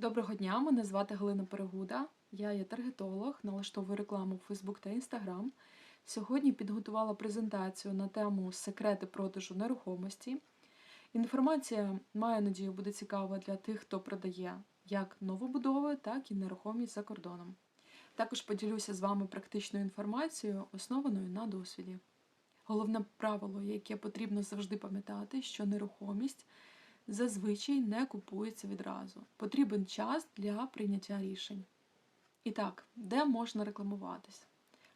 Доброго дня, мене звати Галина Перегуда. Я є таргетолог, налаштовую рекламу в Facebook та Instagram. Сьогодні підготувала презентацію на тему секрети продажу нерухомості. Інформація, маю надію, буде цікава для тих, хто продає як новобудови, так і нерухомість за кордоном. Також поділюся з вами практичною інформацією, основаною на досвіді. Головне правило, яке потрібно завжди пам'ятати, що нерухомість зазвичай не купується відразу. Потрібен час для прийняття рішень. І так, де можна рекламуватись?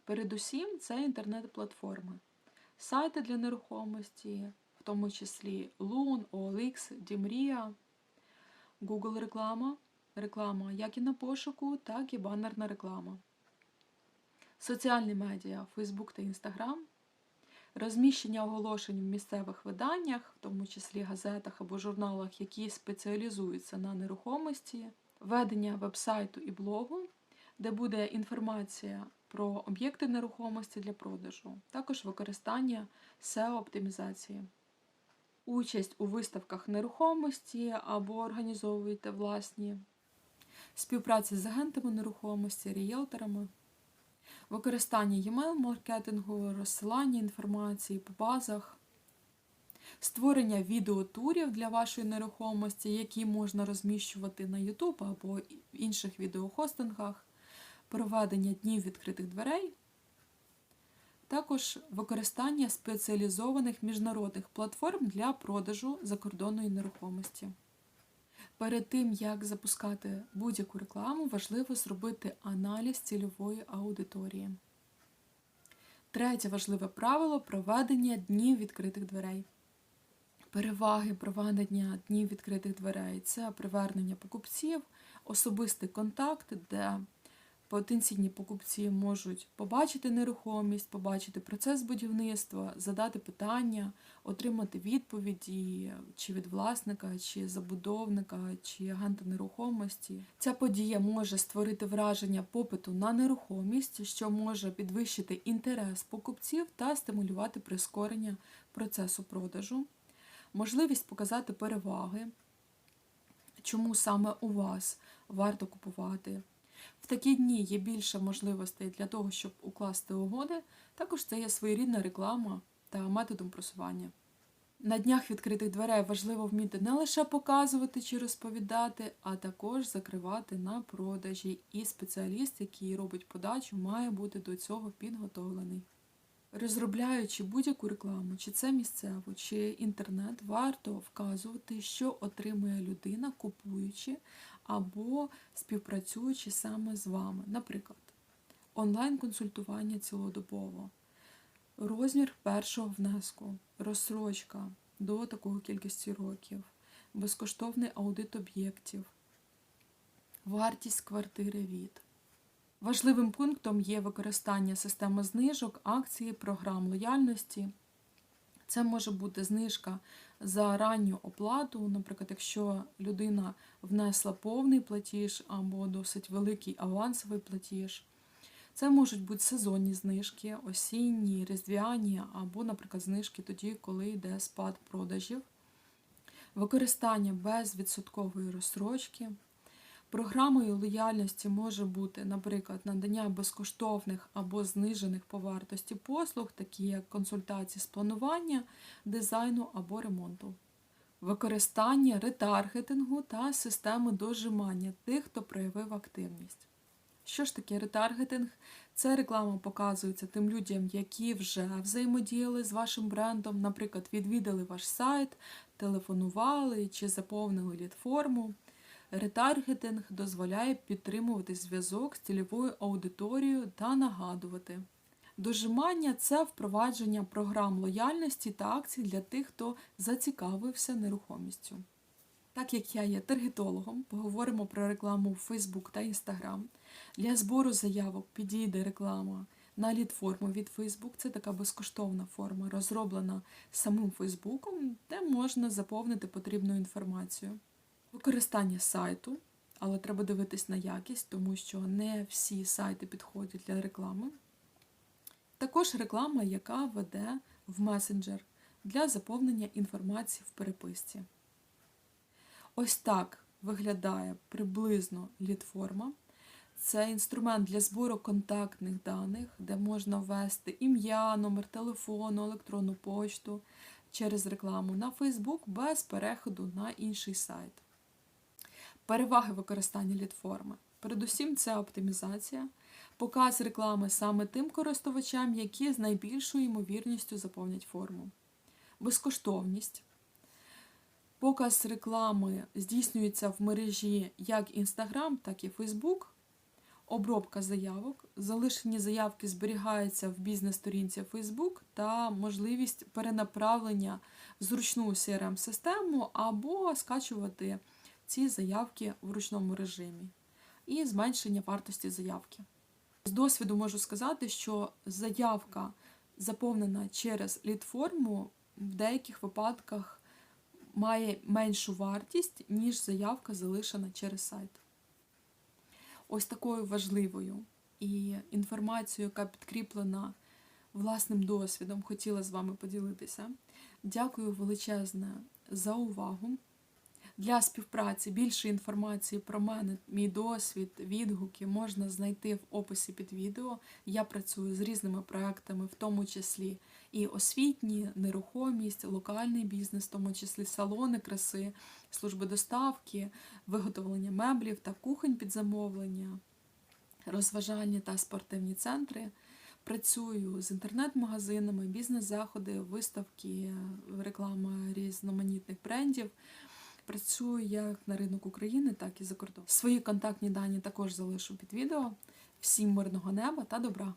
Передусім, це інтернет-платформи, сайти для нерухомості, в тому числі Loon, OLX, Dімрія, Google реклама, реклама як і на пошуку, так і банерна реклама. Соціальні медіа, Facebook та Instagram, розміщення оголошень в місцевих виданнях, в тому числі газетах або журналах, які спеціалізуються на нерухомості, ведення вебсайту і блогу, де буде інформація про об'єкти нерухомості для продажу, також використання SEO-оптимізації. Участь у виставках нерухомості або організовуєте власні, співпраця з агентами нерухомості, ріелторами. Використання e-mail маркетингу, розсилання інформації по базах, створення відеотурів для вашої нерухомості, які можна розміщувати на YouTube або інших відеохостингах, проведення днів відкритих дверей, також використання спеціалізованих міжнародних платформ для продажу закордонної нерухомості. Перед тим, як запускати будь-яку рекламу, важливо зробити аналіз цільової аудиторії. Третє важливе правило проведення днів відкритих дверей. Переваги проведення днів відкритих дверей це привернення покупців, особистий контакт, де потенційні покупці можуть побачити нерухомість, побачити процес будівництва, задати питання, отримати відповіді чи від власника, чи забудовника, чи агента нерухомості. Ця подія може створити враження попиту на нерухомість, що може підвищити інтерес покупців та стимулювати прискорення процесу продажу, можливість показати переваги, чому саме у вас варто купувати. В такі дні є більше можливостей для того, щоб укласти угоди. Також це є своєрідна реклама та методом просування. На днях відкритих дверей важливо вміти не лише показувати чи розповідати, а також закривати на продажі. І спеціаліст, який робить подачу, має бути до цього підготовлений. Розробляючи будь-яку рекламу, чи це місцево, чи інтернет, варто вказувати, що отримує людина, купуючи або співпрацюючи саме з вами. Наприклад, онлайн-консультування цілодобово, розмір першого внеску, розсрочка до такої кількості років, безкоштовний аудит об'єктів, вартість квартири від. Важливим пунктом є використання системи знижок, акції, програм лояльності. Це може бути знижка за ранню оплату, наприклад, якщо людина внесла повний платіж або досить великий авансовий платіж. Це можуть бути сезонні знижки, осінні, різдвяні, або, наприклад, знижки тоді, коли йде спад продажів, використання безвідсоткової розсрочки. Програмою лояльності може бути, наприклад, надання безкоштовних або знижених по вартості послуг, такі як консультації з планування, дизайну або ремонту, використання ретаргетингу та системи дожимання тих, хто проявив активність. Що ж таке ретаргетинг? Це реклама показується тим людям, які вже взаємодіяли з вашим брендом, наприклад, відвідали ваш сайт, телефонували чи заповнили лід-форму. Ретаргетинг дозволяє підтримувати зв'язок з цільовою аудиторією та нагадувати. Дожимання це впровадження програм лояльності та акцій для тих, хто зацікавився нерухомістю. Так як я є таргетологом, поговоримо про рекламу в Facebook та Instagram. Для збору заявок підійде реклама на лід-форму від Facebook. Це така безкоштовна форма, розроблена самим Фейсбуком, де можна заповнити потрібну інформацію. Використання сайту, але треба дивитись на якість, тому що не всі сайти підходять для реклами. Також реклама, яка веде в месенджер для заповнення інформації в переписці. Ось так виглядає приблизно лідформа. Це інструмент для збору контактних даних, де можна ввести ім'я, номер телефону, електронну почту через рекламу на Facebook без переходу на інший сайт. Переваги використання лідформи. Передусім, це оптимізація, показ реклами саме тим користувачам, які з найбільшою ймовірністю заповнять форму, безкоштовність. Показ реклами здійснюється в мережі як Instagram, так і Facebook. Обробка заявок. Залишені заявки зберігаються в бізнес-сторінці Facebook та можливість перенаправлення в зручну CRM-систему або скачувати ці заявки в ручному режимі і зменшення вартості заявки. З досвіду можу сказати, що заявка, заповнена через лід-форму, в деяких випадках має меншу вартість, ніж заявка залишена через сайт. Ось такою важливою і інформацією, яка підкріплена власним досвідом, хотіла з вами поділитися. Дякую величезне за увагу. Для співпраці більше інформації про мене, мій досвід, відгуки можна знайти в описі під відео. Я працюю з різними проектами, в тому числі і освітні, нерухомість, локальний бізнес, в тому числі салони краси, служби доставки, виготовлення меблів та кухонь під замовлення, розважальні та спортивні центри. Працюю з інтернет-магазинами, бізнес-заходи, виставки, реклама різноманітних брендів. Працюю як на ринок України, так і за кордон. Свої контактні дані також залишу під відео. Всім мирного неба та добра!